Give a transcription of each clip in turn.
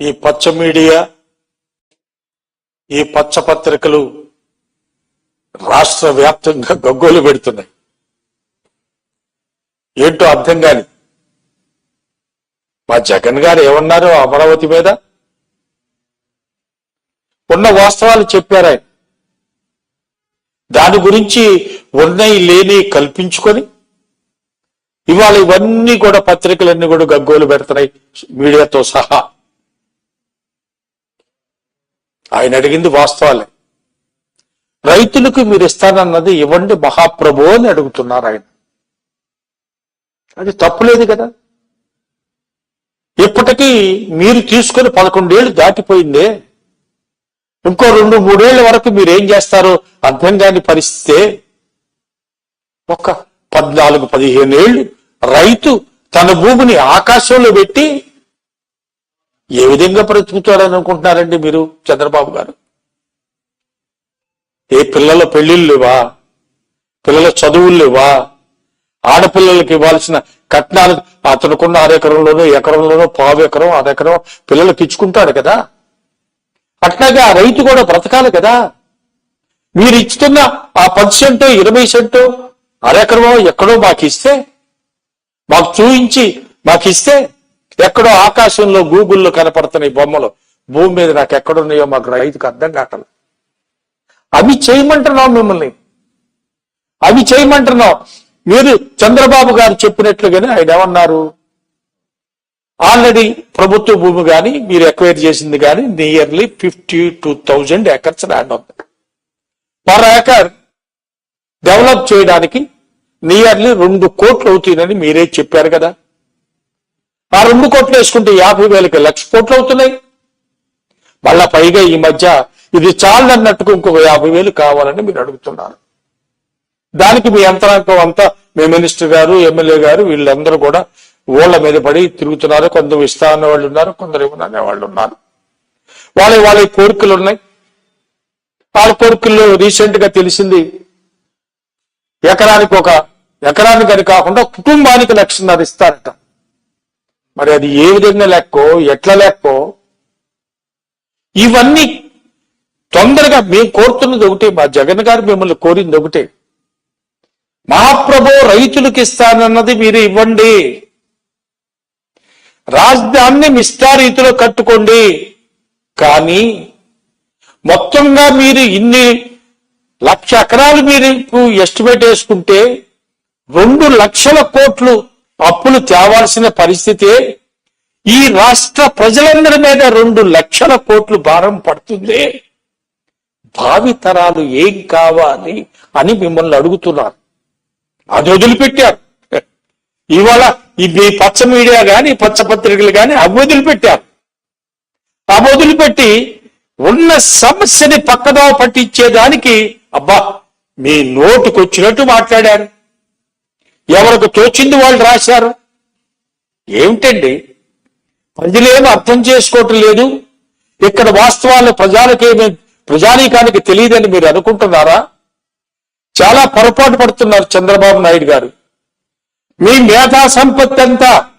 ఈ పచ్చ మీడియా ఈ పచ్చ పత్రికలు రాష్ట్ర వ్యాప్తంగా గగ్గోలు పెడుతున్నాయి. ఏంటో అర్థం కాని. మా జగన్ గారు ఏమన్నారు అమరావతి మీద? ఉన్న వాస్తవాలు చెప్పారు ఆయన. దాని గురించి ఉన్నాయి లేని కల్పించుకొని ఇవాళ ఇవన్నీ కూడా పత్రికలన్నీ కూడా గగ్గోలు పెడుతున్నాయి మీడియాతో సహా. ఆయన అడిగింది వాస్తవాలే. రైతులకు మీరు ఇస్తానన్నది ఇవ్వండి మహాప్రభు అని అడుగుతున్నారు ఆయన. అది తప్పులేదు కదా. ఇప్పటికీ మీరు తీసుకుని పదకొండేళ్ళు దాటిపోయిందే. ఇంకో రెండు మూడేళ్ళ వరకు మీరు ఏం చేస్తారో? అర్థం కాని పరిస్థితే ఒక పద్నాలుగు పదిహేను ఏళ్ళు రైతు తన భూమిని ఆకాశంలో పెట్టి ఏ విధంగా బ్రతుకుతాడని అనుకుంటున్నారండి మీరు చంద్రబాబు గారు? ఏ పిల్లల పెళ్ళిళ్ళు లేవా? పిల్లల చదువులు లేవా? ఆడపిల్లలకి ఇవ్వాల్సిన కట్నాలు అతనుకున్న అరెకరంలోనో ఎకరంలోనో పావు ఎకరం అరెకరం పిల్లలకి ఇచ్చుకుంటాడు కదా? అట్లాగే ఆ రైతు కూడా బ్రతకాలి కదా? మీరు ఇచ్చుతున్న ఆ పది సెంటు ఇరవై సెంటు అరెకరమో ఎక్కడో మాకు ఇస్తే మాకు చూయించి మాకు ఇస్తే ఎక్కడో ఆకాశంలో గూగుల్లో కనపడుతున్నాయి బొమ్మలు. భూమి మీద నాకు ఎక్కడున్నాయో మాకు రైతుకు అర్థం కావటం అవి చేయమంటున్నాం మిమ్మల్ని. అవి చేయమంటున్నాం మీరు చంద్రబాబు గారు చెప్పినట్లుగానే ఆయన ఏమన్నారు? ఆల్రెడీ ప్రభుత్వ భూమి కానీ మీరు ఎక్వైర్ చేసింది కానీ nearly fifty two thousand acres land ఉంది. పర్ ఏకర్ డెవలప్ చేయడానికి నియర్లీ రెండు కోట్లు అవుతుందని మీరే చెప్పారు కదా. ఆ రెండు కోట్లు వేసుకుంటే యాభై వేలకి లక్ష కోట్లు అవుతున్నాయి. మళ్ళా పైగా ఈ మధ్య ఇది చాలన్నట్టుకు ఇంకొక యాభై వేలు కావాలని మీరు అడుగుతున్నారు. దానికి మీ యంత్రాంగం అంతా మీ మినిస్టర్ గారు ఎమ్మెల్యే గారు వీళ్ళందరూ కూడా ఓళ్ళ మీద పడి తిరుగుతున్నారు. కొందరు ఇస్తా అనే వాళ్ళు ఉన్నారు కొందరు ఇవ్వననే వాళ్ళు ఉన్నారు. వాళ్ళ వాళ్ళ కోరికలు ఉన్నాయి. వాళ్ళ కోరికల్లో రీసెంట్గా తెలిసింది ఎకరానికి ఒక ఎకరానికి అని కాకుండా కుటుంబానికి లక్షన్నర ఇస్తారట. మరి అది ఏ విధంగా లెక్కో ఎట్లా లెక్కో ఇవన్నీ తొందరగా మేము కోరుతున్నది ఒకటే మా జగన్ గారు మిమ్మల్ని కోరింది ఒకటే. మహాప్రభు రైతులకు ఇస్తానన్నది మీరు ఇవ్వండి. రాజధానిని మిస్టారీతిలో కట్టుకోండి. కానీ మొత్తంగా మీరు ఇన్ని లక్ష ఎకరాలు మీరు ఎస్టిమేట్ వేసుకుంటే రెండు లక్షల కోట్లు అప్పులు తేవాల్సిన పరిస్థితే ఈ రాష్ట్ర ప్రజలందరి మీద రెండు లక్షల కోట్లు భారం పడుతుంది. భావి తరాలు ఏం కావాలి అని మిమ్మల్ని అడుగుతున్నారు. అది వదిలిపెట్టారు. ఇవాళ ఇది మీ పచ్చ మీడియా కానీ పచ్చ పత్రికలు కానీ అవి వదిలిపెట్టారు. అవి వదిలిపెట్టి ఉన్న సమస్యని పక్కదో పట్టించేదానికి అబ్బా మీ నోటుకొచ్చినట్టు మాట్లాడారు. ఎవరికి తోచింది వాళ్ళు రాశారు? ఏమిటండి? ప్రజలేమి అర్థం చేసుకోవటం లేదు. ఇక్కడ వాస్తవాలు ప్రజలకేమి ప్రజానీకానికి తెలియదని మీరు అనుకుంటున్నారా? చాలా పొరపాటు పడుతున్నారు చంద్రబాబు నాయుడు గారు. మీ మేధా సంపత్తి అంతా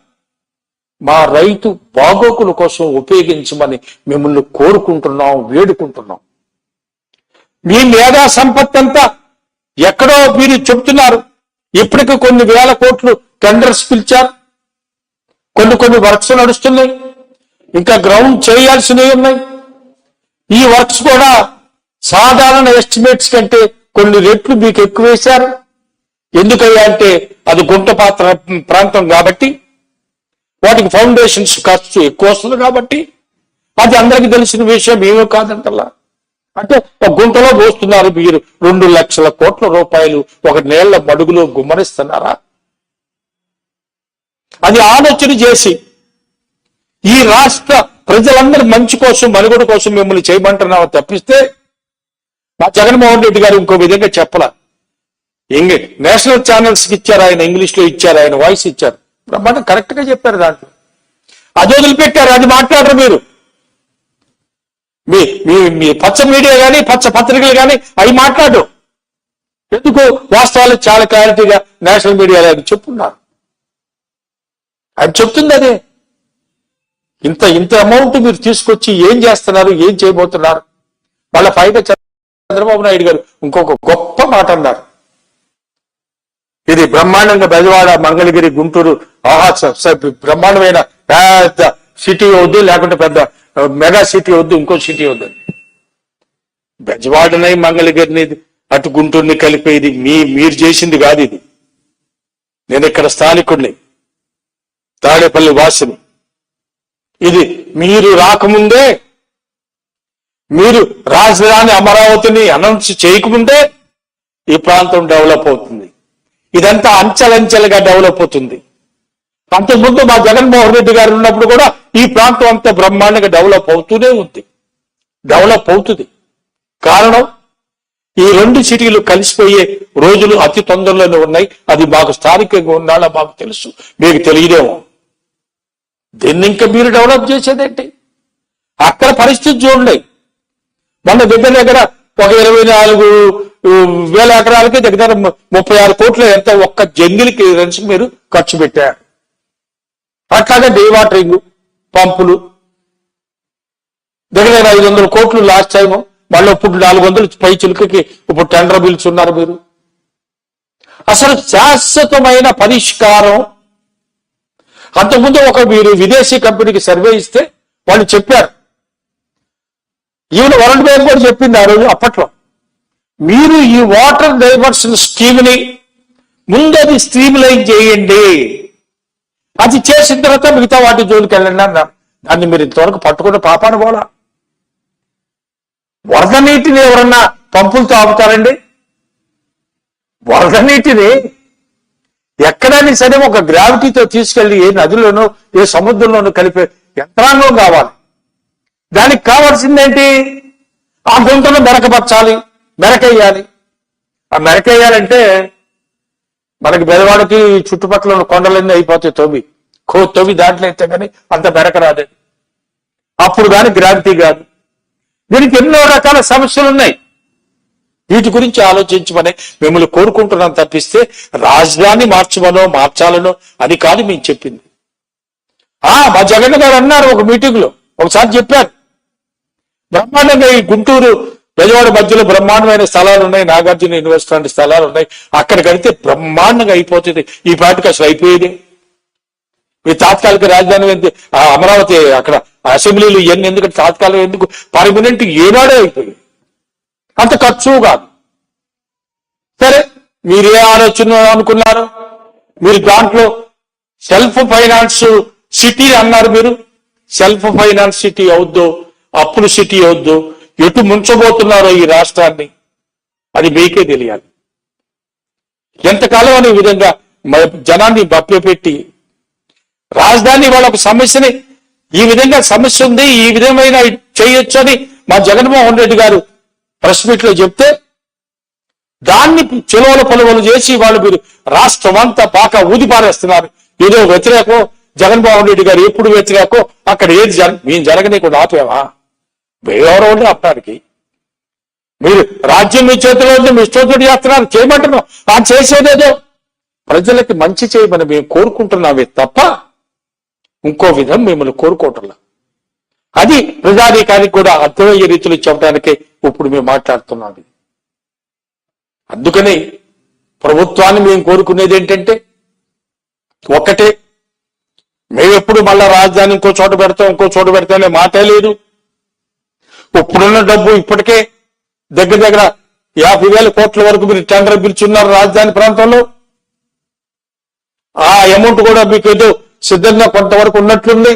మా రైతు బాగోకుల కోసం ఉపయోగించమని మిమ్మల్ని కోరుకుంటున్నాం వేడుకుంటున్నాం. మీ మేధా సంపత్తి అంతా ఎక్కడో మీరు చెప్తున్నారు ఇప్పటికి కొన్ని వేల కోట్లు టెండర్స్ పిలిచారు. కొన్ని కొన్ని వర్క్స్ నడుస్తున్నాయి. ఇంకా గ్రౌండ్ చేయాల్సినవి ఉన్నాయి. ఈ వర్క్స్ కూడా సాధారణ ఎస్టిమేట్స్ కంటే కొన్ని రెట్లు మీకు ఎక్కువ వేశారు. ఎందుకయ్యా అంటే అది గుంట పాత్ర ప్రాంతం కాబట్టి వాటికి ఫౌండేషన్స్ ఖర్చు ఎక్కువ వస్తుంది కాబట్టి అది అందరికీ తెలిసిన విషయం ఏమో కాదంటలా అంటే ఒక గుంటలో పోస్తున్నారు మీరు. రెండు లక్షల కోట్ల రూపాయలు ఒక నేళ్ళ మడుగులో గుమ్మరిస్తున్నారా? అది ఆలోచన చేసి ఈ రాష్ట్ర ప్రజలందరి మంచి కోసం మనుగడ కోసం మిమ్మల్ని చేయమంటున్నావు తప్పిస్తే మా జగన్మోహన్ రెడ్డి గారు ఇంకో విధంగా చెప్పలా. ఇంగ్ నేషనల్ ఛానల్స్కి ఇచ్చారు ఆయన ఇంగ్లీష్లో ఇచ్చారు ఆయన వాయిస్ ఇచ్చారు. బ్రహ్మాండం కరెక్ట్గా చెప్పారు దాంట్లో. అది వదిలిపెట్టారు అది మాట్లాడరు మీరు. మీ మీ మీ పచ్చ మీడియా కానీ పచ్చ పత్రికలు కానీ అవి మాట్లాడు. ఎందుకు వాస్తవాలు చాలా క్లారిటీగా నేషనల్ మీడియాలో అని చెప్పున్నారు? అది చెప్తుంది అదే. ఇంత ఇంత అమౌంట్ మీరు తీసుకొచ్చి ఏం చేస్తున్నారు ఏం చేయబోతున్నారు? వాళ్ళ పైగా చంద్రబాబు నాయుడు గారు ఇంకొక గొప్ప మాట అన్నారు. ఇది బ్రహ్మాండంగా బెజవాడ మంగళగిరి గుంటూరు ఆహా బ్రహ్మాండమైన పెద్ద సిటీ వద్దు లేకుంటే పెద్ద మెగా సిటీ వద్దు ఇంకో సిటీ వద్దు. బెజవాడనై మంగళగిరిని అటు గుంటూరుని కలిపేది మీ మీరు చేసింది కాదు ఇది. నేను ఇక్కడ స్థానికుడిని తాడేపల్లి వాసిని. ఇది మీరు రాకముందే మీరు రాజధాని అమరావతిని అనౌన్స్ చేయకముందే ఈ ప్రాంతం డెవలప్ అవుతుంది. ఇదంతా అంచెలంచెలుగా డెవలప్ అవుతుంది. అంతకుముందు మా జగన్మోహన్ రెడ్డి గారు ఉన్నప్పుడు కూడా ఈ ప్రాంతం అంతా బ్రహ్మాండంగా డెవలప్ అవుతూనే ఉంది. డెవలప్ అవుతుంది. కారణం ఈ రెండు సిటీలు కలిసిపోయే రోజులు అతి తొందరలోనే ఉన్నాయి. అది మాకు స్థానికంగా ఉన్నాళ్ళ మాకు తెలుసు. మీకు తెలియదేమో. దీన్ని ఇంకా మీరు డెవలప్ చేసేదేంటి? అక్కడ పరిస్థితి చూడండి. మొన్న దగ్గర దగ్గర ఒక ఇరవై నాలుగు వేల ఎకరాలకి దగ్గర ముప్పై ఆరు కోట్ల ఎంత ఒక్క జంగిల్కి మీరు ఖర్చు పెట్టారు. అట్లాగే డీవాటరింగ్ పంపులు. దగ్గర దగ్గర ఐదు వందల కోట్లు లాస్ట్ టైం మళ్ళీ ఇప్పుడు నాలుగు వందలు పై చిలుకకి ఇప్పుడు టెండర్ బిల్స్ ఉన్నారు మీరు. అసలు శాశ్వతమైన పరిష్కారం. అంతకుముందు ఒక మీరు విదేశీ కంపెనీకి సర్వే ఇస్తే వాళ్ళు చెప్పారు. ఈవెన్ వరల్డ్ బ్యాంక్ కూడా చెప్పింది ఆ రోజు అప్పట్లో. మీరు ఈ వాటర్ డైవర్షన్ స్కీమ్ని ముందది స్ట్రీమ్ లైన్ చేయండి. అది చేసిన తర్వాత మిగతా వాటి జోలికి వెళ్ళండి అన్నారు దాన్ని మీరు ఇంతవరకు పట్టుకుంటే పాపాను పోలా. వరద నీటిని ఎవరన్నా పంపులతో ఆపుతారండి? వరద నీటిని ఎక్కడైనా సరే ఒక గ్రావిటీతో తీసుకెళ్ళి ఏ నదిలోనూ ఏ సముద్రంలోనూ కలిపే యంత్రాంగం కావాలి. దానికి కావాల్సిందేంటి? ఆ గుంతను మెరకపరచాలి మెరకేయాలి. ఆ మెరకేయాలంటే మనకి బెదవాడకి చుట్టుపక్కల ఉన్న కొండలన్నీ అయిపోతాయి తొవి కో తవ్వి దాంట్లో అయితే కానీ అంత బెరక రాదు అప్పుడు కానీ గ్రావిటీ కాదు. దీనికి ఎన్నో రకాల సమస్యలు ఉన్నాయి. వీటి గురించి ఆలోచించమని మిమ్మల్ని కోరుకుంటున్నాను తప్పిస్తే రాజధాని మార్చమనో మార్చాలనో అని కాదు మేము చెప్పింది. ఆ మా జగన్ గారు అన్నారు ఒక మీటింగ్లో ఒకసారి చెప్పారు. బ్రహ్మాండంగా ఈ గుంటూరు బెజవాడ మధ్యలో బ్రహ్మాండమైన స్థలాలు ఉన్నాయి. నాగార్జున యూనివర్సిటీ లాంటి స్థలాలు ఉన్నాయి. అక్కడ కడితే బ్రహ్మాండంగా అయిపోతుంది. ఈ పాటికి అసలు అయిపోయేది. మీ తాత్కాలిక రాజధాని ఎందుకు ఆ అమరావతి అక్కడ అసెంబ్లీలు ఇవన్నీ ఎందుకంటే తాత్కాలిక ఎందుకు? పర్మనెంట్ ఏనాడే అయిపోయింది. అంత ఖర్చు కాదు. సరే మీరు ఆలోచన అనుకున్నారు? మీరు దాంట్లో సెల్ఫ్ ఫైనాన్స్ సిటీ అన్నారు మీరు. సెల్ఫ్ ఫైనాన్స్ సిటీ అవుద్దు అప్పులు సిటీ అవుద్దు ఎటు ముంచబోతున్నారో ఈ రాష్ట్రాన్ని అది మీకే తెలియాలి. ఎంతకాలం అనే విధంగా మ- జనాన్ని పెట్టి రాజధాని వాళ్ళ సమస్యని ఈ విధంగా సమస్య ఉంది ఈ విధమైన చేయొచ్చు అని మా జగన్మోహన్ రెడ్డి గారు ప్రెస్ మీట్లో చెప్తే దాన్ని చెలవల పొలవలు చేసి వాళ్ళు మీరు రాష్ట్రం అంతా పాక ఊదిపారేస్తున్నారు. ఏదో వ్యతిరేకం జగన్మోహన్ రెడ్డి గారు ఎప్పుడు వ్యతిరేకం అక్కడ ఏది జరగ మేము జరగనీకుండా ఆపేవా? ఎవరో ఉండి మీరు రాజ్యం మీ చేతిలో ఉంది మీ ఇష్టం చేస్తున్నారు చేయమంటున్నాం. ఆ చేసేదేదో ప్రజలకి మంచి చేయమని మేము కోరుకుంటున్నామే తప్ప ఇంకో విధం మిమ్మల్ని కోరుకోవటంలా. అది ప్రజాధికారికి కూడా అర్థమయ్యే రీతిలో చెప్పడానికే ఇప్పుడు మేము మాట్లాడుతున్నాం ఇది. అందుకని ప్రభుత్వాన్ని మేము కోరుకునేది ఏంటంటే ఒకటే. మేము ఎప్పుడు మళ్ళా రాజధాని ఇంకో చోట పెడతాం ఇంకో చోట పెడతామనే మాటే లేదు. ఇప్పుడున్న డబ్బు ఇప్పటికే దగ్గర దగ్గర యాభై వేల కోట్ల వరకు మీరు టెండర్ పిలుచున్నారు రాజధాని ప్రాంతంలో. ఆ అమౌంట్ కూడా మీకు ఏదో సిద్ధంగా కొంతవరకు ఉన్నట్లుంది.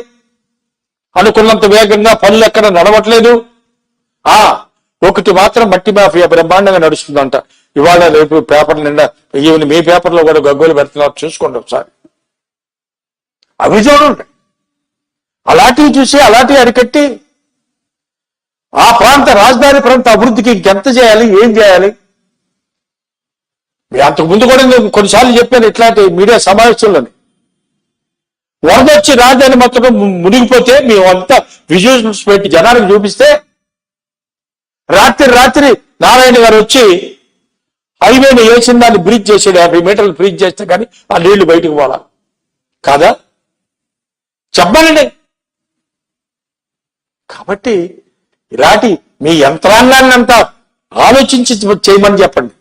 అనుకున్నంత వేగంగా పనులు ఎక్కడ నడవట్లేదు. ఆ ఒకటి మాత్రం మట్టి మాఫియా బ్రహ్మాండంగా నడుస్తుందంట. ఇవాళ రేపు పేపర్ నిండా ఈవెన్ మీ పేపర్లో కూడా గగ్గోలు పెడుతున్నారు. చూసుకోండి ఒకసారి. అవి చూడండి అలాంటివి చూసి అలాంటివి అరికట్టి ఆ ప్రాంత రాజధాని ప్రాంత అభివృద్ధికి ఇంకెంత చేయాలి ఏం చేయాలి? మీ అంతకు ముందు కూడా నేను కొన్నిసార్లు చెప్పాను ఇట్లాంటి మీడియా సమావేశంలోని. వరద వచ్చి రాజధాని మొత్తం మునిగిపోతే మేము అంతా విజువల్స్ పెట్టి జనానికి చూపిస్తే రాత్రి రాత్రి నారాయణ గారు వచ్చి హైవేని వేసిన దాన్ని బ్రిడ్జ్ చేసాడు యాభై మీటర్లు బ్రిడ్జ్ చేస్తే కానీ ఆ నీళ్ళు బయటకు పోవాలి కాదా? చెప్పాలండి. కాబట్టి ఇలాంటి మీ యంత్రాంగాన్ని అంతా ఆలోచించి చేయమని చెప్పండి.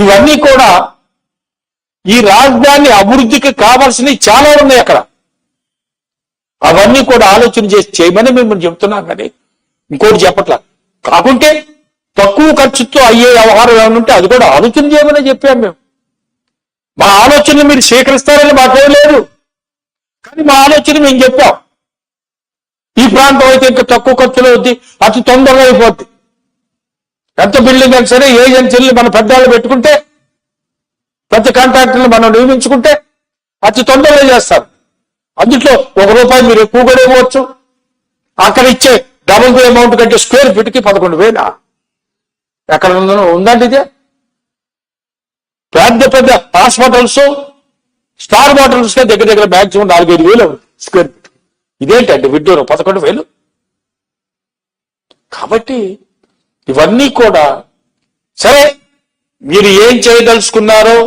ఇవన్నీ కూడా ఈ రాజధాని అభివృద్ధికి కావాల్సినవి చాలా ఉన్నాయి అక్కడ. అవన్నీ కూడా ఆలోచన చేసి చేయమని మిమ్మల్ని చెప్తున్నాం కానీ ఇంకోటి చెప్పట్లా. కాకుంటే తక్కువ ఖర్చుతో అయ్యే వ్యవహారం ఏమైనా ఉంటే అది కూడా ఆలోచన చేయమని చెప్పాం మేము. మా ఆలోచన మీరు స్వీకరిస్తారని మాకేం లేదు. కానీ మా ఆలోచన మేము చెప్పాం. ఈ ప్రాంతం అయితే ఇంకా తక్కువ ఖర్చులో అవుద్ది అతి తొందరగా అయిపోద్ది. ఎంత బిల్డింగ్ అయినా సరే ఏజెన్సీలు మన పెద్దవాళ్ళు పెట్టుకుంటే పెద్ద కాంట్రాక్టర్ని మనం నియమించుకుంటే అతి తొందరగా చేస్తారు. అందుట్లో ఒక రూపాయి మీరు ఎక్కువ కూడా ఇవ్వచ్చు అక్కడ ఇచ్చే డబుల్ అమౌంట్ కంటే స్క్వేర్ ఫీట్కి పదకొండు వేల? ఎక్కడ ఉందో ఉందండి ఇదే. పెద్ద పెద్ద హాస్పిటల్స్ స్టార్ హోటల్స్ దగ్గర దగ్గర మాక్సిమం నాలుగైదు వేలు అవుతుంది స్క్వేర్ ఫీట్ ఇదేంటండి విడ్డూరం? పదకొండు వేలు? కాబట్టి ఇవన్నీ కూడా సరే మీరు ఏం చేయదలుచుకున్నారో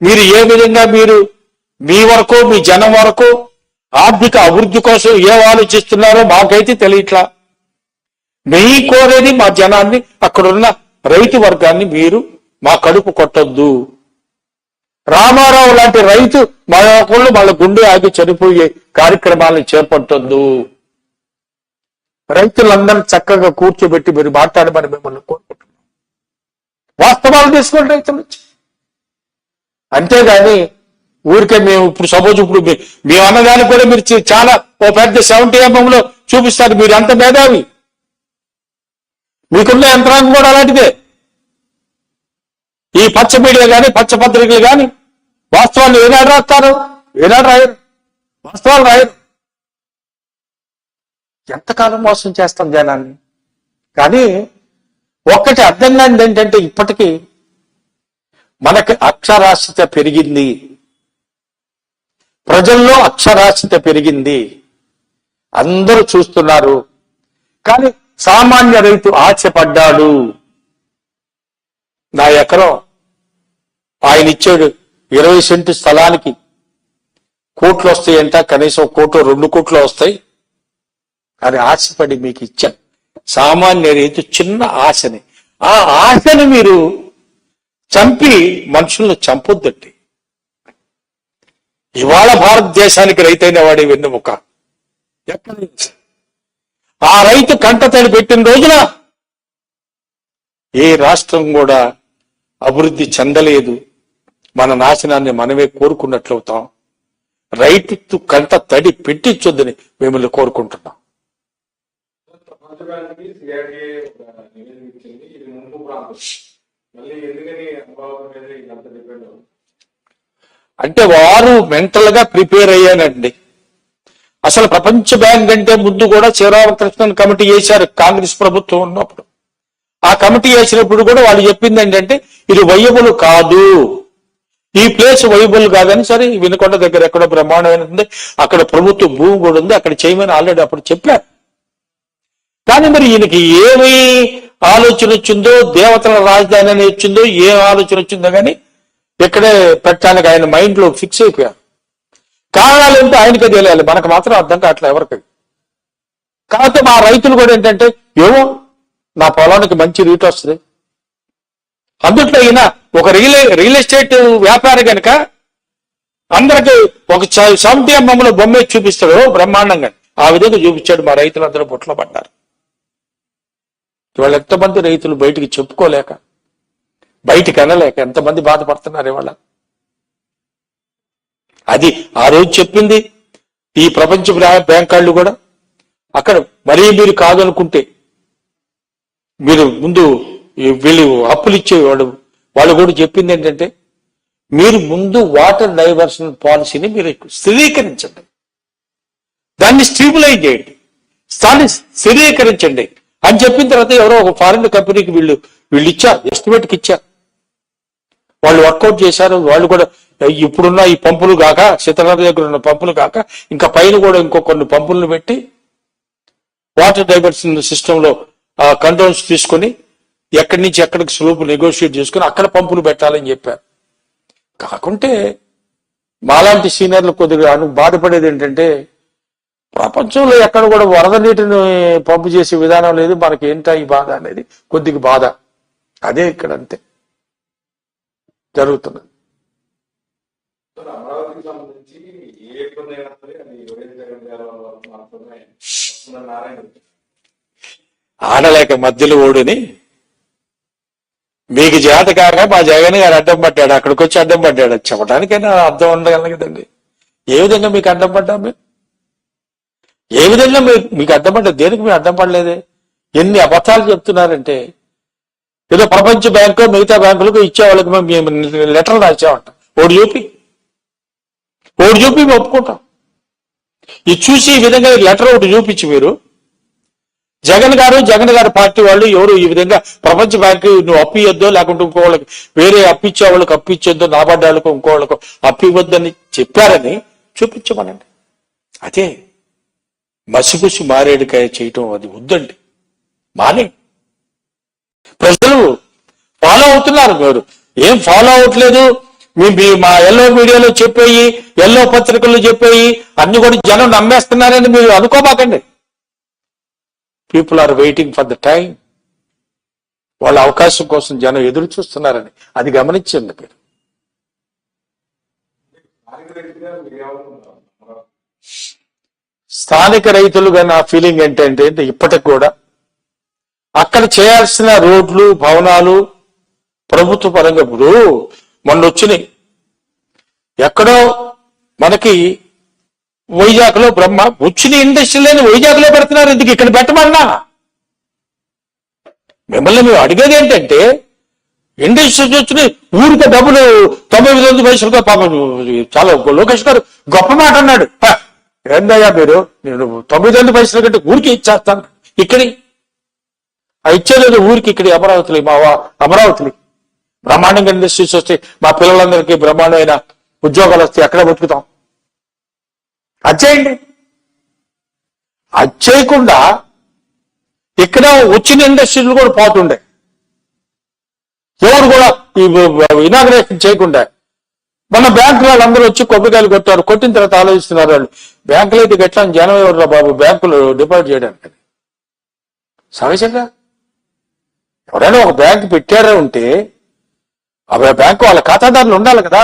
మీరు ఏ విధంగా మీరు మీ వరకు మీ జనం వరకు ఆర్థిక అభివృద్ధి కోసం ఏం ఆలోచిస్తున్నారో మాకైతే తెలియట్లా. మీ కోరేది మా జనాన్ని అక్కడున్న రైతు వర్గాన్ని మీరు మా కడుపు కొట్టొద్దు. రామారావు లాంటి రైతు మన ఒకళ్ళు వాళ్ళ గుండె ఆగి చనిపోయే కార్యక్రమాలను చేపట్టొద్దు. రైతులందరినీ చక్కగా కూర్చోబెట్టి మీరు మాట్లాడమని మిమ్మల్ని కోరుకుంటున్నాం. వాస్తవాలు తీసుకోండి రైతుల నుంచి. అంతేగాని ఊరికే మేము ఇప్పుడు సపోజ్ ఇప్పుడు మీ- మేము అన్నదానికి కూడా మీరు చాలా ఓ పెద్ద సెవెంటీ లో చూపిస్తారు. మీరు అంత మేధావి? మీకున్న యంత్రాంగం కూడా అలాంటిదే. ఈ పచ్చ మీడియా కానీ పచ్చ పత్రికలు కానీ వాస్తవాన్ని ఏనాడు రాస్తారు ఏనాడు రాయరు వాస్తవాలు రాయరు ఎంతకాలం మోసం చేస్తాం జనాన్ని? కానీ ఒక్కటి అర్థం కానిది ఏంటంటే ఇప్పటికీ మనకి అక్షరాస్యత పెరిగింది. ప్రజల్లో అక్షరాస్యత పెరిగింది. అందరూ చూస్తున్నారు. కానీ సామాన్య రైతు ఆశపడ్డాడు. నా ఎకరం ఆయన ఇచ్చాడు. ఇరవై సెంటు స్థలానికి కోట్లు వస్తాయంట కనీసం కోట్లు రెండు కోట్లు వస్తాయి. అని ఆశపడి మీకు ఇచ్చాం సామాన్య రైతు చిన్న ఆశని. ఆ ఆశని మీరు చంపి మనుషులను చంపొద్దండి. ఇవాళ భారతదేశానికి రైతైన వాడి వెన్నుముక. ఎక్కడ ఆ రైతు కంటతడి పెట్టిన రోజున ఏ రాష్ట్రం కూడా అభివృద్ధి చెందలేదు. మన నాశనాన్ని మనమే కోరుకున్నట్లవుతాం. రైతు కంట తడి పెట్టించొద్దని మిమ్మల్ని కోరుకుంటున్నాం. అంటే వారు మెంటల్గా ప్రిపేర్ అయ్యానండి అసలు ప్రపంచ బ్యాంక్ అంటే ముందు కూడా శివరామకృష్ణన్ కమిటీ చేశారు కాంగ్రెస్ ప్రభుత్వం ఉన్నప్పుడు. ఆ కమిటీ చేసినప్పుడు కూడా వాళ్ళు చెప్పింది ఏంటంటే ఇది వయ్యబుల్ కాదు. ఈ ప్లేస్ వైబుల్ కాదని సరే వినుకొండ దగ్గర ఎక్కడో బ్రహ్మాండమైన ఉంది. అక్కడ ప్రభుత్వ భూమి కూడా ఉంది. అక్కడ చేయమని ఆల్రెడీ అప్పుడు చెప్పారు. కానీ మరి ఈయనకి ఏమి ఆలోచన వచ్చిందో దేవతల రాజధాని అని వచ్చిందో ఏం ఆలోచన వచ్చిందో కానీ ఇక్కడే పెట్టడానికి ఆయన మైండ్లో ఫిక్స్ అయిపోయారు. కారణాలు ఏంటో ఆయనకే తెలియాలి. మనకు మాత్రం అర్థం కావట్లే ఎవరికి. కాకపోతే మా రైతులు కూడా ఏంటంటే ఏమో నా పొలానికి మంచి రేట్ వస్తుంది. అందుట్లో ఈయన ఒక రియల్ రియల్ ఎస్టేట్ వ్యాపారి కనుక అందరికి ఒక సెవెంటీ ఎంఎంలో బొమ్మ చూపిస్తాడు. బ్రహ్మాండంగా. ఆ విధంగా చూపించాడు. మా రైతులందరూ బుట్టలో పడ్డారు. ఇవాళ ఎంతమంది రైతులు బయటికి చెప్పుకోలేక బయటికి అనలేక ఎంతమంది బాధపడుతున్నారు ఇవాళ? అది ఆ రోజు చెప్పింది ఈ ప్రపంచ బ్యాంకాళ్ళు బ్యాంక్ వాళ్ళు కూడా. అక్కడ మరీ మీరు కాదనుకుంటే మీరు ముందు వీళ్ళు అప్పులు ఇచ్చేవాడు వాళ్ళు కూడా చెప్పింది ఏంటంటే మీరు ముందు వాటర్ డైవర్షన్ పాలసీని మీరు స్థిరీకరించండి. దాన్ని స్ట్రీబులైజ్ చేయండి. దాన్ని స్థిరీకరించండి. అని చెప్పిన తర్వాత ఎవరో ఒక ఫారిన్ కంపెనీకి వీళ్ళు వీళ్ళు ఇచ్చారు ఎస్టిమేట్కి ఇచ్చారు వాళ్ళు వర్కౌట్ చేశారు వాళ్ళు కూడా ఇప్పుడున్న ఈ పంపులు కాక శీతలనగర్ దగ్గర ఉన్న పంపులు కాక ఇంకా పైన కూడా ఇంకో కొన్ని పంపులను పెట్టి వాటర్ డైవర్షన్ సిస్టంలో కంట్రోల్స్ తీసుకొని ఎక్కడి నుంచి ఎక్కడికి స్లోపు నెగోషియేట్ చేసుకుని అక్కడ పంపులు పెట్టాలని చెప్పారు. కాకుంటే మాలాంటి సీనియర్లు కొద్దిగా బాధపడేది ఏంటంటే ప్రపంచంలో ఎక్కడ కూడా వరద నీటిని పంపు చేసే విధానం లేదు మనకి ఏంటా ఈ బాధ అనేది? కొద్దిగా బాధ. అదే ఇక్కడ అంతే. జరుగుతున్నది. ఆడలేక మధ్యలో ఓడుని మీకు జాత కాక మా జగన్ గారు అడ్డం పడ్డాడు అక్కడికి వచ్చి అడ్డం పడ్డాడు. చెప్పడానికైనా అర్థం ఉండగలను కదండి? ఏ విధంగా మీకు అడ్డం పడ్డాం మేము ఏ విధంగా మీకు అడ్డం పడ్డా? దేనికి మేము అడ్డం పడలేదే? ఎన్ని అబద్ధాలు చెప్తున్నారంటే ఏదో ప్రపంచ బ్యాంకు మిగతా బ్యాంకులకు ఇచ్చే వాళ్ళకి మేము లెటర్ రాసామంట ఓడి చూపి ఓడి చూపి మేము ఒప్పుకుంటాం. ఇది చూసి ఈ విధంగా లెటర్ ఒకటి చూపించి మీరు జగన్ గారు జగన్ గారి పార్టీ వాళ్ళు ఎవరు ఈ విధంగా ప్రపంచ బ్యాంక్ నువ్వు అప్పియొద్దు లేకుంటే ఇంకో వాళ్ళకి వేరే అప్పిచ్చే వాళ్ళకి అప్పిచ్చొద్దు నాబార్డు వాళ్ళకు ఇంకో వాళ్ళకు అప్పివద్దని చెప్పారని చూపించమనండి. అదే మసిగుసి మారేడుకాయ చేయటం అది వద్దండి. మానే. ప్రజలు ఫాలో అవుతున్నారు మీరు. ఏం ఫాలో అవ్వట్లేదు. మీ మీ- మా ఎల్లో మీడియాలో చెప్పేయి ఎల్లో పత్రికల్లో చెప్పేయి అన్ని కూడా జనం నమ్మేస్తున్నారని మీరు అనుకోబాకండి people are waiting for the time వాళ్ళ అవకాశం కోసం జనం ఎదురు చూస్తున్నారని. అది గమనించండి మీరు. స్థానిక స్థానిక రైతులుగా నా ఫీలింగ్ ఏంటంటే ఇప్పటికి కూడా అక్కడ చేయాల్సిన రోడ్లు భవనాలు ప్రభుత్వ పరంగా ఇప్పుడు మొన్న వచ్చినాయి ఎక్కడో మనకి వైజాగ్లో బ్రహ్మ వచ్చిన ఇండస్ట్రీలని వైజాగ్లో పెడుతున్నారు ఎందుకు? ఇక్కడ పెట్టమన్నా? మిమ్మల్ని మేము అడిగేది ఏంటంటే ఇండస్ట్రీస్ వచ్చిన ఊరికి డబ్బులు తొంభై తొమ్మిది పైసలుగా పాపం చాలా లోకేష్ గారు గొప్ప మాట అన్నాడు. ఏందయ్యా మీరు? నేను తొమ్మిది వందల పైసల కంటే ఊరికి ఇచ్చేస్తాను. ఇక్కడి. ఆ ఇచ్చేది ఊరికి ఇక్కడ అమరావతిలో మా అమరావతిలో బ్రహ్మాండంగా ఇండస్ట్రీస్ వస్తే మా పిల్లలందరికీ బ్రహ్మాండమైన ఉద్యోగాలు వస్తే ఎక్కడ బతుకుతాం? అది చేయండి. అది చేయకుండా ఇక్కడ వచ్చిన ఇండస్ట్రీలు కూడా పోతుండే. ఎవరు కూడా ఇనాగ్రేషన్ చేయకుండా. మన బ్యాంకు వాళ్ళందరూ వచ్చి కొబ్బరికాయలు కొట్టారు. కొట్టిన తర్వాత ఆలోచిస్తున్నారు వాళ్ళు. బ్యాంకులో అయితే ఎట్లా జనం ఎవరు బాబు? బ్యాంకులు డిపాజిట్ చేయడానికి. సహజంగా. ఎవరైనా ఒక బ్యాంక్ పెట్టారా ఉంటే ఆ బ్యాంకు వాళ్ళ ఖాతాదారులు ఉండాలి కదా.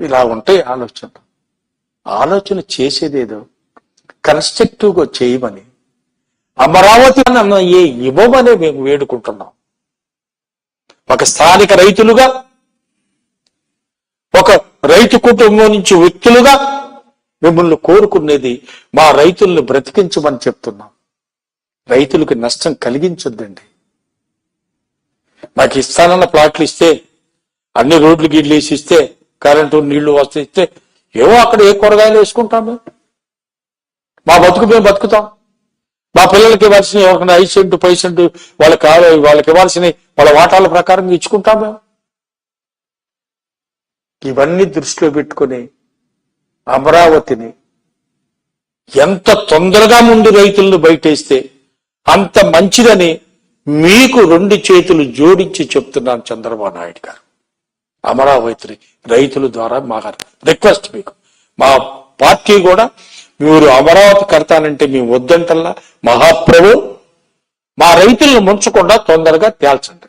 ఇలా ఉంటాయి ఆలోచన ఆలోచన చేసేదేదో కన్స్ట్రక్టివ్గా చేయమని అమరావతి ఏ ఇవ్వమని మేము వేడుకుంటున్నాం. ఒక స్థానిక రైతులుగా ఒక రైతు కుటుంబం నుంచి వ్యక్తులుగా మిమ్మల్ని కోరుకునేది మా రైతుల్ని బ్రతికించమని చెప్తున్నాం. రైతులకు నష్టం కలిగించొద్దండి. మాకు ఇస్తానన్న ప్లాట్లు ఇస్తే అన్ని రోడ్లు గిడ్లు వేసి ఇస్తే కరెంటు నీళ్ళు వస్తే ఇస్తే ఏవో అక్కడ ఏ కూరగాయలు వేసుకుంటాం మేము? మా బతుకు మేము బతుకుతాం. మా పిల్లలకి ఇవ్వాల్సిన ఎవరికైనా ఐదు సెంటు పై సెంటు వాళ్ళకి కావాలి వాళ్ళకి ఇవ్వాల్సిన వాళ్ళ వాటాల ప్రకారం ఇచ్చుకుంటాం మేము. ఇవన్నీ దృష్టిలో పెట్టుకుని అమరావతిని ఎంత తొందరగా ముందు రైతులను బయటేస్తే అంత మంచిదని మీకు రెండు చేతులు జోడించి చెప్తున్నాను చంద్రబాబు నాయుడు గారు. అమరావతి రైతుల ద్వారా మా రిక్వెస్ట్ మీకు. మా పార్టీ కూడా మీరు అమరావతి కడతానంటే మేము వద్దంటల్లా మహాప్రభు మా రైతులను ముంచకుండా తొందరగా తేల్చండి.